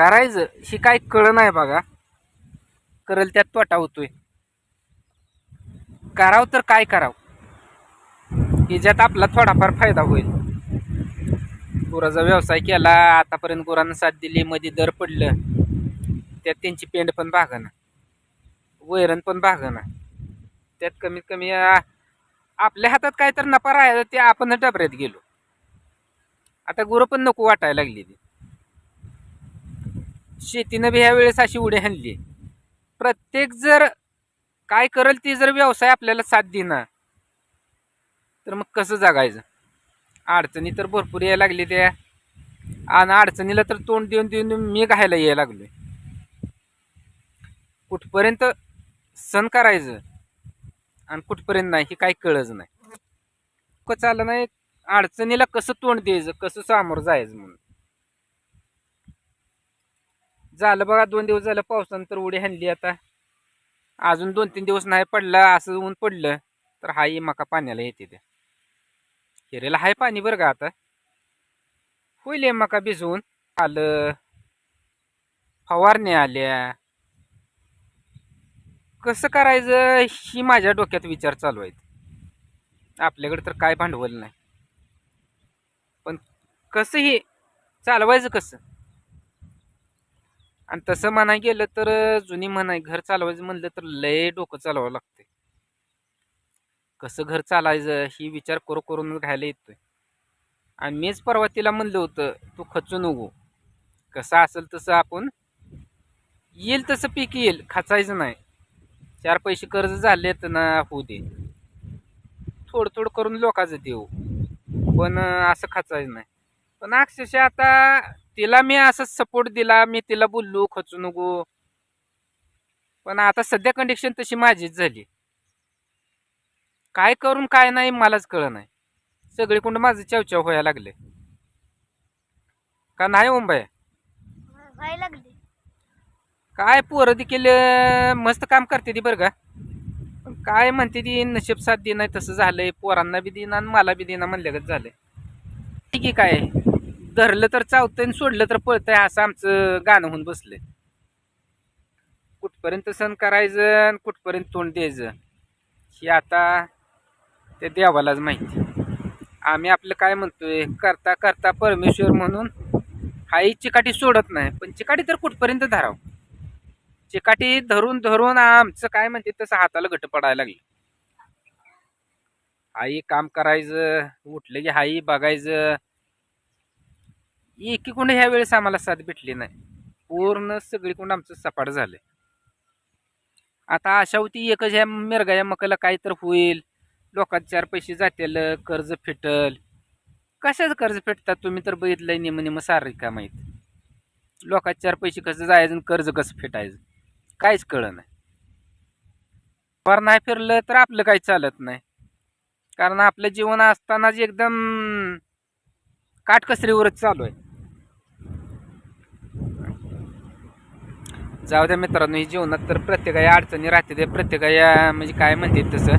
करायचं ही काय कळ नाही बघा. करल त्यात तोटा होतोय. करावं तर काय करावं? ह्याच्यात आपला थोडाफार फायदा होईल. गुराचा व्यवसाय केला आतापर्यंत गुरांना साथ दिली मध्ये दर पडलं. त्यात त्यांची पेंड पण भागना. वैरण पण भागना. त्यात कमीत कमी आपल्या हातात काय तर नफा राहिला ते आपण डबऱ्यात गेलो. आता गुरं पण नको वाटायला लागली ती. शेतीनं बी ह्या वेळेस अशी उडी हाणली. प्रत्येक जर काय करेल ती जर व्यवसाय आपल्याला साथ देणार तर मग कसं जगायचं? अडचणी तर भरपूर यायला लागली त्या. आणि अडचणीला तर तोंड देऊन देऊन मी घायला यायला लागलोय. कुठपर्यंत सण करायचं आणि कुठपर्यंत नाही हे काही कळच नाही. क चाललं नाही अडचणीला कसं तोंड द्यायचं कसं सामोरं जायचं म्हणून. झालं बघा दोन दिवस झालं पावसानं तर उडी हाणली आता. अजून दोन तीन दिवस नाही पडलं असं ऊन पडलं तर हाही मका पाण्याला येते ते. हिरेला हाय पाणी बरं का आता? होईल हे मका भिजवून. आलं. फवारण्या आल्या. कसं करायचं ही माझ्या डोक्यात विचार चालू आहेत. आपल्याकडे तर काय भांडवल नाही. पण कसं हे चालवायचं कसं? आणि तसं म्हणाय गेलं तर जुनी म्हणाय घर चालवायचं म्हणलं तर लय डोकं चालवावं लागते कसं घर चालायचं ही विचार करू करून राहायला येतोय. आणि मीच परवा तिला म्हणलं होतं तू खचू नको. कसं असेल तसं आपण येईल तसं पीक येईल खचायचं नाही. चार पैसे कर्ज झाले तर ना होऊ दे. थोडं थोडं करून लोकांचं देऊ. पण असं खचायचं नाही. पण अक्षरशः आता तिला मी असं सपोर्ट दिला मी तिला बोललो खचू नको. पण आता सध्या कंडिशन तशी माझीच झाली. काय करून काय नाही मलाच कळ नाही सगळीकडून माझं चवचव व्हायला लागले. का नाही मुंबई लागली. काय पोरं देखील मस्त काम करते ती बरं का? काय म्हणते ती नशीब साथ दे नाही तसं झालंय. पोरांना बी देईना आणि मला बी देईना म्हणल्यागत झालंय. ठीक आहे काय? धरलं तर चावतंय आणि सोडलं तर पळतंय असं आमचं गाणं होऊन बसलंय. कुठपर्यंत सण करायचं आणि कुठपर्यंत तोंड द्यायचं ही आता ते देवालाच माहिती. आम्ही आपलं काय म्हणतोय? करता करता परमेश्वर म्हणून हाही चिकाटी सोडत नाही पण चिकाटी तर कुठपर्यंत धराव? चिकाटी धरून धरून आमचं काय म्हणते तसं हाताला घट पडायला लागली. आई काम करायचं उठलं की हाई बघायचं एकीकडून ह्या वेळेस आम्हाला साथ भेटली नाही. पूर्ण सगळीकडून आमचं सपाट झालंय. आता आशा होती एकच ह्या मिरगा या मकाला काय तर होईल. लोकात चार पैसे जातील कर्ज फेटल. कशाच कर्ज फेटतात तुम्ही तर बघितलंय निम निम सारे का माहीत लोकात चार पैसे कसं जायचं आणि कर्ज कसं फेटायचं? काहीच कळलं नाही. फार नाही फिरलं तर आपलं काही चालत नाही. कारण आपलं जीवन असतानाच एकदम काटकसरीवरच चालू आहे. जाऊ द्या मित्रांनो ही जीवनात तर प्रत्येका अडचणी राहते ते प्रत्येका म्हणजे काय म्हणते तसं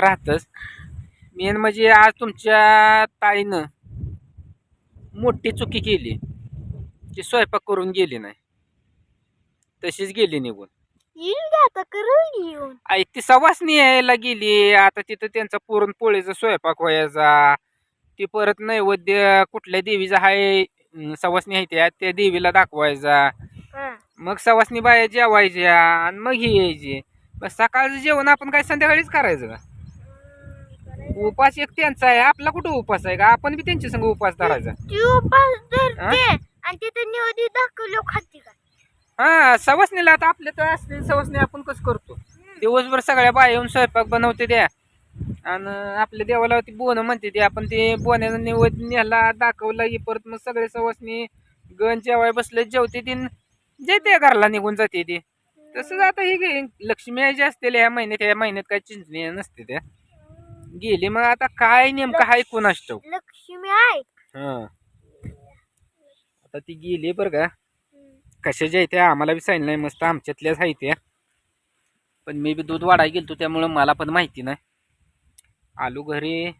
राहतच. मेन म्हणजे आज तुमच्या ताईनं मोठी चुकी केली. की स्वयंपाक करून गेली नाही. तशीच गेली निघून. आई ती सवासणी यायला गेली. आता तिथं त्यांचा पुरणपोळीचा स्वयंपाक व्हायचा. ती परत नैवेद्य कुठल्या देवीचा आहे अं, सवासणी आहे त्या देवीला दाखवायचा. मग सवासणी बाया जेवायच्या आणि मग ही यायची. मग सकाळचं जेवण आपण काय संध्याकाळीच करायचं का? उपास एक त्यांचा आहे. आपला कुठं उपास आहे का? आपण बी त्यांच्या संग उपास धरायचा. ती उपास धरते आणि तिथे निवडी दाखवलो खाते का? हा सवासणीला आता आपल्या तर असले सवासणी आपण कसं करतो? दिवसभर सगळ्या बाया येऊन स्वयंपाक बनवते त्या. आणि आपल्या देवाला ती बोन म्हणते ते. आपण ते बोण्याचा निवड दाखवला की परत मग सगळे सवासणी गण जेवाय बसले जेवते ती जेते घरला निघून जाते ती. तसंच आता ही लक्ष्मी आई जी असते ह्या महिन्यात ह्या महिन्यात काय चिंचणी नसते त्या. गेली मग आता काय नेमकं हाय कोणास ठाऊक लक्ष्मी आहे हा. आता ती गेली बरं का. कशाच्या इथे? आम्हाला बी सांगितलं नाही मस्त आमच्यातल्याच आहे त्या. पण मी बी दूध वाढायला गेलतो त्यामुळं मला पण माहिती नाही. आलो घरी.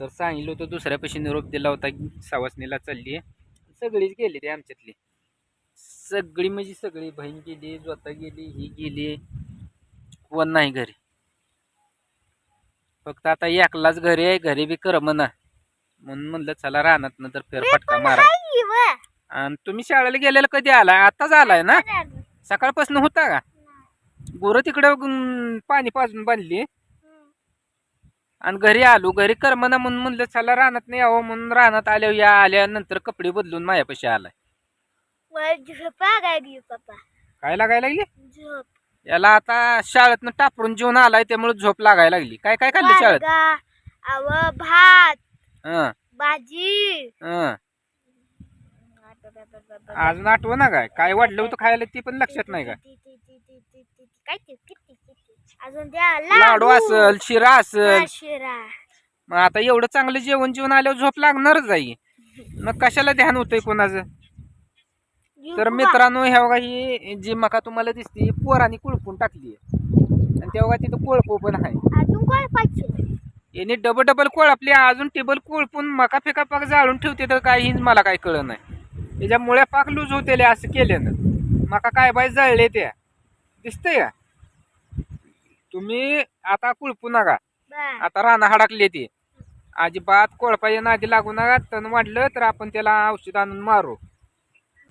तर सांगितलं होतं दुसऱ्या पैसे निरोप दिला होता सवासणीला चालली आहे सगळीच गेली ते आमच्यातली. सगळी म्हणजे सगळी बहीण गेली स्वतः गेली ही गेली. कोण नाही घरी. फक्त आता एकलाच घरी आहे घरी बी करमना म्हणून म्हणलं चला रानात नंतर फेरफटका मारा. व. आणि तुम्ही शाळेला गेलेला कधी आलाय? आताच आलाय ना? सकाळपासून होता का? गुरं तिकडे पाणी पाजून बांधली. आणि घरी आलो घरी करमना म्हणून म्हणलं चला रानात नाही यावं म्हणून रानात आल्या या आल्यानंतर कपडे बदलून माझ्यापाशी आलाय. मला झोप लागली पप्पा. काय लागायला लागली? झोप. याला आता शाळेतनं टापरून जेवण आलाय त्यामुळे झोप लागायला लागली. काय काय खाल्लं शाळेत? वांगा, आव भात हं. भाजी. हं. अजून आठवं ना काय? काय वाढलं होतं खायला ते पण लक्षात नाही का? काय ते? किती किती अजून द्या. लाडू असल शिरा असल. शिरा. मग आता एवढं चांगलं जेवण जेवण आल्यावर झोप लागणारच आहे. मग कशाला ध्यान होतंय कोणाचं? तर. मित्रांनो ह्या बघा ही जी मका तुम्हाला दिसते ही पोरांनी कुळपून टाकली आणि तेव्हा तिथं कोळपू पण आहे. अजून याने डबल डबल कोळपली अजून टेबल कोळपून मका फेका पाक जाळून ठेवते तर काही हिंज मला काय कळलं नाही. त्याच्यामुळे पाक लूज होतेले असं केल्यानं. मका काय बाय जळले त्या. दिसतंय का? तुम्ही आता कुळपू नका. आता रानं हडकली ती. अजिबात कोळपाच्या नादी लागू नका. तण वाढलं तर आपण त्याला औषध आणून मारू.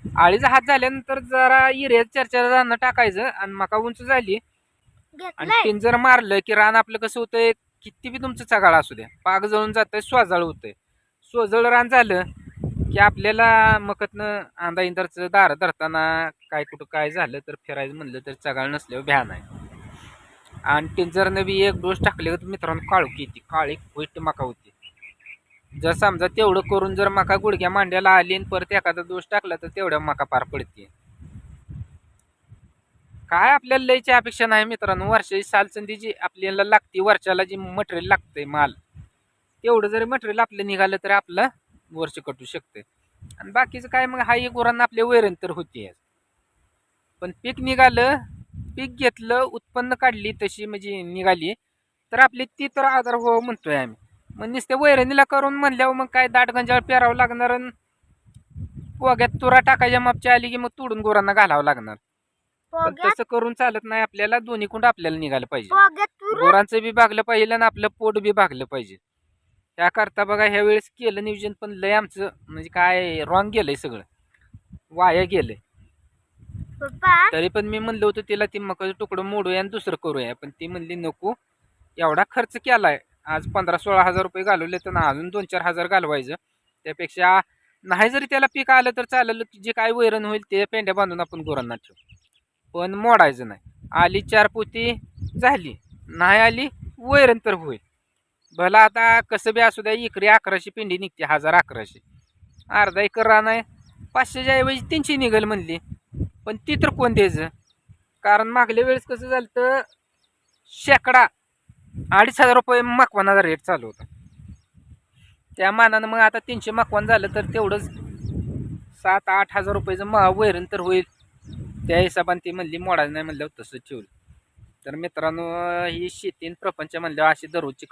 आळीचा हात झाल्यानंतर जरा इरे चर्चा रानं टाकायचं आणि मका उंच झाली. आणि घेतलाय. तीन जर मारलं की रान आपलं कसं होतंय किती बी तुमचं चगाळ असू द्या पाग जळून जातंय स्वाजाळ होतंय. सोजळ रान झालं की आपल्याला मकतनं आंदा इंदरचं दार धरताना काय कुठं काय झालं तर फिरायचं म्हणलं तर चगाळ नसल्यावर भ्या नाही आणि टिंजरनं बी एक डोस टाकले तर मित्रांनो काळुकी येते काळी वाईट मका होती. जर समजा तेवढं करून जर मका गुडघ्या मांड्याला आली आणि परत एखादा दोष टाकला तर तेवढ्या मका पार पडते काय आपल्याला लयची अपेक्षा नाही मित्रांनो. वर्षाची सालसंधी जी आपल्याला लागते वर्षाला जी मटेरियल लागतंय माल तेवढं जरी मटेरियल आपलं निघालं तर आपलं वर्ष कटू शकते आणि बाकीचं काय मग हाही गुरांना आपले वैरण तर होते. पण पीक निघालं पीक घेतलं उत्पन्न काढली तशी म्हणजे निघाली तर आपली ती तर आधार हो म्हणतोय आम्ही. मग नुसत्या वैरणीला करून म्हणल्यावर मग काय दाट गंजाळ पेरावं लागणार पोग्यात तुरा टाकायच्या मापच्या आली की मग तोडून गुरांना घालावं लागणार. पण तसं करून चालत नाही. आपल्याला दोन्ही कुंड आपल्याला निघालं पाहिजे. गुरांचं बी भागलं पाहिजे आणि आपलं पोट बी भागलं पाहिजे. त्याकरता बघा ह्या वेळेस केलं नियोजन पण लय आमचं म्हणजे काय रॉंग गेलंय सगळं. वाया गेलंय. तरी पण मी म्हणलं होतं तिला ती मकाचं तुकडं मोडूया आणि दुसरं करूया. पण ती म्हणली नको एवढा खर्च केलाय. आज पंधरा सोळा हजार रुपये घालवले तर ना अजून दोन चार हजार घालवायचं. त्यापेक्षा नाही जरी त्याला पीक आलं तर चालेल जे काय वैरण होईल ते पेंड्या बांधून आपण गुरांना ठेवू. पण मोडायचं नाही. आली चार पोती झाली. नाही आली वैरण तर होईल. भला आता कसं बी असू द्या इकडे अकराशे पेंडी निघते हजार अकराशे. अर्धा एकर रान आहे. पाचशेच्या ऐवजी तीनशे निघेल म्हणली. पण ती तर कोण द्यायचं? कारण मागल्या वेळेस कसं झालं तर शेकडा अडीच हजार रुपये मकवानाचा रेट चालू होता. त्या मानानं मग आता तीनशे मकवान झालं तर तेवढंच सात आठ हजार रुपयाचं महा वैरण तर होईल. त्या हिशोबाने ती म्हणली मोडायला नाही म्हणल्यावर तसं ठेवलं. तर मित्रांनो ही शेती प्रपंच म्हणल्यावर अशी दररोजची